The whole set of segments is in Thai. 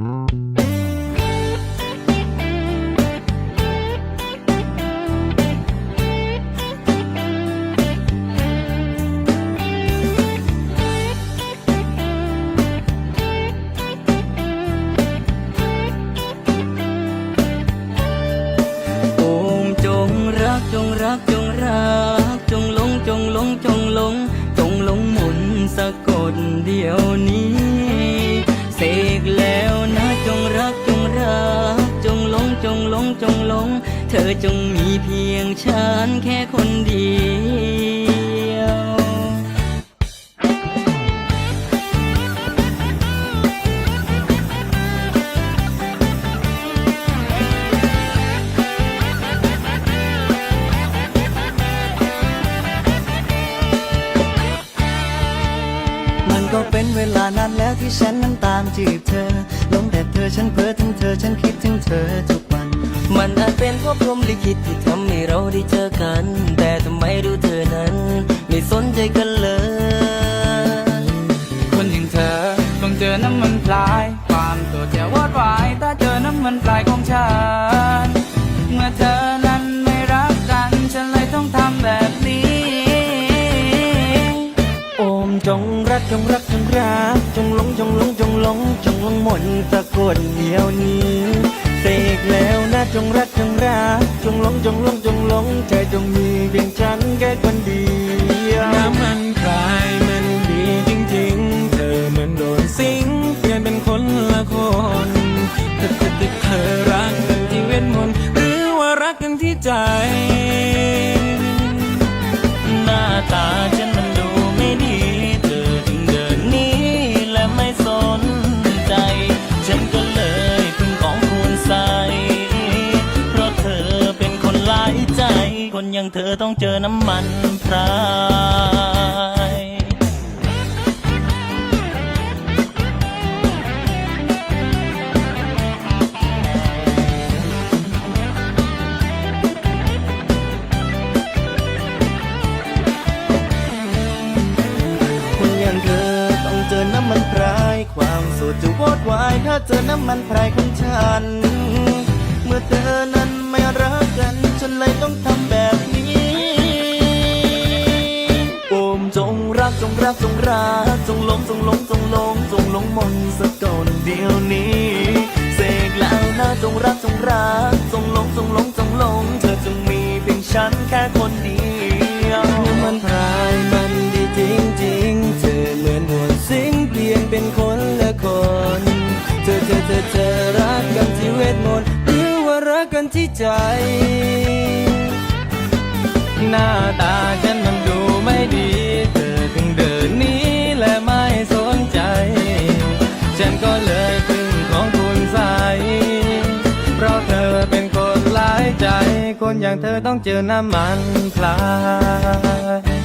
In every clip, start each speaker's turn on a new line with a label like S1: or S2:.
S1: โเธอจงมีเพียงฉันแค่คนเดียว
S2: มันก็เป็นเวลานานแล้วที่ฉันนั้นตามจีบเธอลงแต่เธอฉันเพ้อถึงเธอฉันคิดถึงเธอทุก
S1: มันอาจเป็นเพราะพรหมลิขิตที่ทำให้เราได้เจอกัน แต่ทำไมดูเธอนั้น ไม่สนใจกันเลย
S3: คนอย่างเธอต้องเจอน้ำมันพลาย ความโสดจะวอดวายถ้าเจอน้ำมันพลายของฉัน เมื่อเธอนั้นไม่รักกัน ฉันเลยต้องทำแบบนี้
S2: โอมจงรักจงรักจงรักจงหลงจงหลงจงหลงจงหลงหมนตะกดเดียวนี้ เสกแล้วนะจงรักจงรักจงหลงจงหลงจงหลงใจจงมีเพียงฉันแค่คนเดียว
S4: น้ำมันคลายมันดีจริงๆ เธอเหมือนโดนสิงเปลี่ยนเป็นคนละคนเธอเธอเธอเธอรักกันที่เวทมนต์หรือว่ารักกันที่ใจ
S1: เธอต้องเจอน้ำมันพราย
S2: คนอย่างเธอต้องเจอน้ำมันพราย ความโสดจะวอดวายถ้าเจอน้ำมันพรายของฉัน เมื่อเธอนั้นไม่รักกัน ฉันเลยต้องทำ จงรักจงรักจงหลงจงหลงจงหลงจงหลงมนต์สักก่อนเดียวนี้เสกแล้วนะจงรักจงรักจงหลงจงหลงจงหลง เธอจงมีเพียงฉันแค่คนเดียว
S4: มันพรายมันดีจริงๆเธอเหมือนหัวสิงเปลี่ยนเป็นคนละคน เธอเธอเธอเธอรักกันที่เวทมนต์หรือว่ารักกันที่ใจ หน้าตาฉันมัน คนอย่างเธอต้องเจอน้ำมันพลาย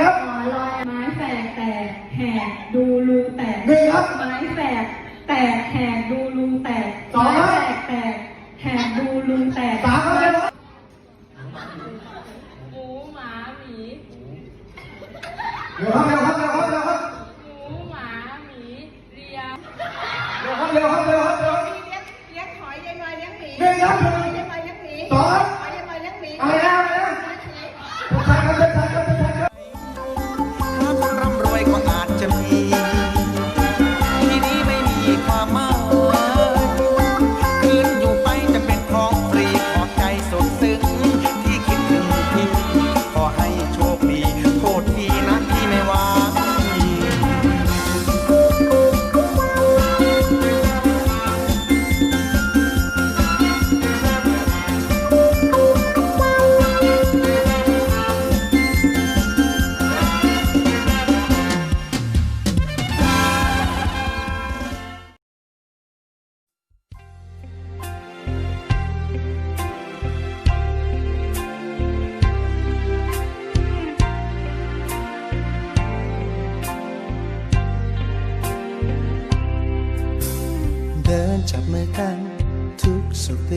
S5: ครับว่ายน้ำ
S6: ว่ายน้ำไปหอยหมอน
S7: สี่ครับ
S6: หมอนลอยไม้แฝกแตกแหก
S8: ดูรูแตก
S7: หนึ่งครับ
S8: ไม้แฝกแตกแหกดูรูแตก
S7: สองครั
S8: ไม้
S7: บ
S8: แฝกแตกแหกดูรูแตก
S7: สามครับเร็วครับ
S8: หมูหมาหมี
S7: เร็วครับเร็วครับเร็วครับเร็วครับ
S8: หมูหมาหมีเรีย
S7: เร็วครับเร็วครับเร็ว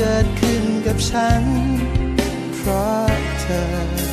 S9: เกิดขึ้นกับฉัน เพราะเธอ